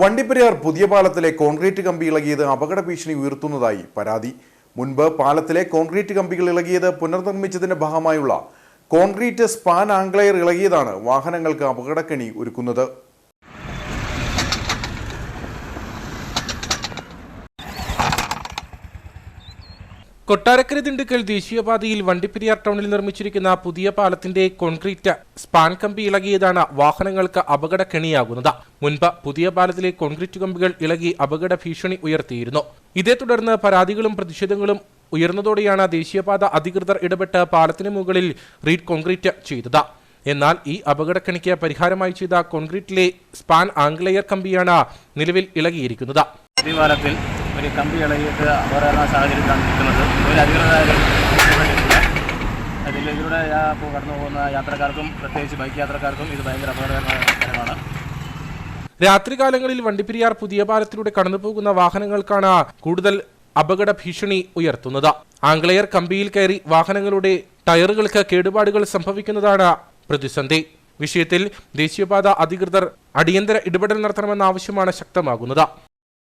വണ്ടിപ്പെരിയാർ പുതിയ പാലത്തിലെ കോൺക്രീറ്റ് കമ്പി ഇളകിയത് അപകട ഭീഷണി ഉയർത്തുന്നതായി പരാതി. മുൻപ് പാലത്തിലെ കോൺക്രീറ്റ് കമ്പികൾ ഇളകിയത് പുനർനിർമ്മിച്ചതിന്റെ ഭാഗമായുള്ള കോൺക്രീറ്റ് സ്പാൻ ആംഗ്ലയർ ഇളകിയതാണ് വാഹനങ്ങൾക്ക് അപകടക്കെണി ഒരുക്കുന്നത്. കൊട്ടാരക്കര ദിണ്ടുക്കൽ ദേശീയപാതയിൽ വണ്ടിപ്പെരിയാർ ടൗണിൽ നിർമ്മിച്ചിരിക്കുന്ന പുതിയ പാലത്തിന്റെ കോൺക്രീറ്റ് സ്പാൻ കമ്പി ഇളകിയതാണ് വാഹനങ്ങൾക്ക് അപകടക്കെണിയാകുന്നത്. മുൻപ് പുതിയ പാലത്തിലെ കോൺക്രീറ്റ് കമ്പികൾ ഇളകി അപകട ഭീഷണി ഉയർത്തിയിരുന്നു. ഇതേ തുടർന്ന് പരാതികളും പ്രതിഷേധങ്ങളും ഉയർന്നതോടെയാണ് ദേശീയപാത അധികൃതർ ഇടപെട്ട് പാലത്തിന് മുകളിൽ റീഡ് കോൺക്രീറ്റ് ചെയ്തത്. എന്നാൽ ഈ അപകടക്കെണിക്ക് പരിഹാരമായി ചെയ്ത കോൺക്രീറ്റിലെ സ്പാൻ ആംഗ്ലയർ കമ്പിയാണ് നിലവിൽ ഇളകിയിരിക്കുന്നത്. ഒരു കമ്പി ഇളകിയിട്ട് അപകട സാഹചര്യത്തിലാണ് നിൽക്കുന്നത്. ഒരു അധികൃതരായാലും ഇതിലൂടെ ഇപ്പോൾ കടന്നു പോകുന്ന യാത്രക്കാർക്കും പ്രത്യേകിച്ച് ബൈക്ക് യാത്രക്കാർക്കും ഇത് ഭയങ്കര അപകടകരമാണ് രാത്രികാലങ്ങളിൽ വണ്ടിപ്പെരിയാർ പുതിയ പാലത്തിലൂടെ കടന്നുപോകുന്ന വാഹനങ്ങൾക്കാണ് കൂടുതൽ അപകട ഭീഷണി ഉയർത്തുന്നത്. ആംഗ്ലേയർ കമ്പിയിൽ കയറി വാഹനങ്ങളുടെ ടയറുകൾക്ക് കേടുപാടുകൾ സംഭവിക്കുന്നതാണ് പ്രതിസന്ധി. വിഷയത്തിൽ ദേശീയപാത അധികൃതർ അടിയന്തര ഇടപെടൽ നടത്തണമെന്ന ആവശ്യമാണ് ശക്തമാകുന്നത്.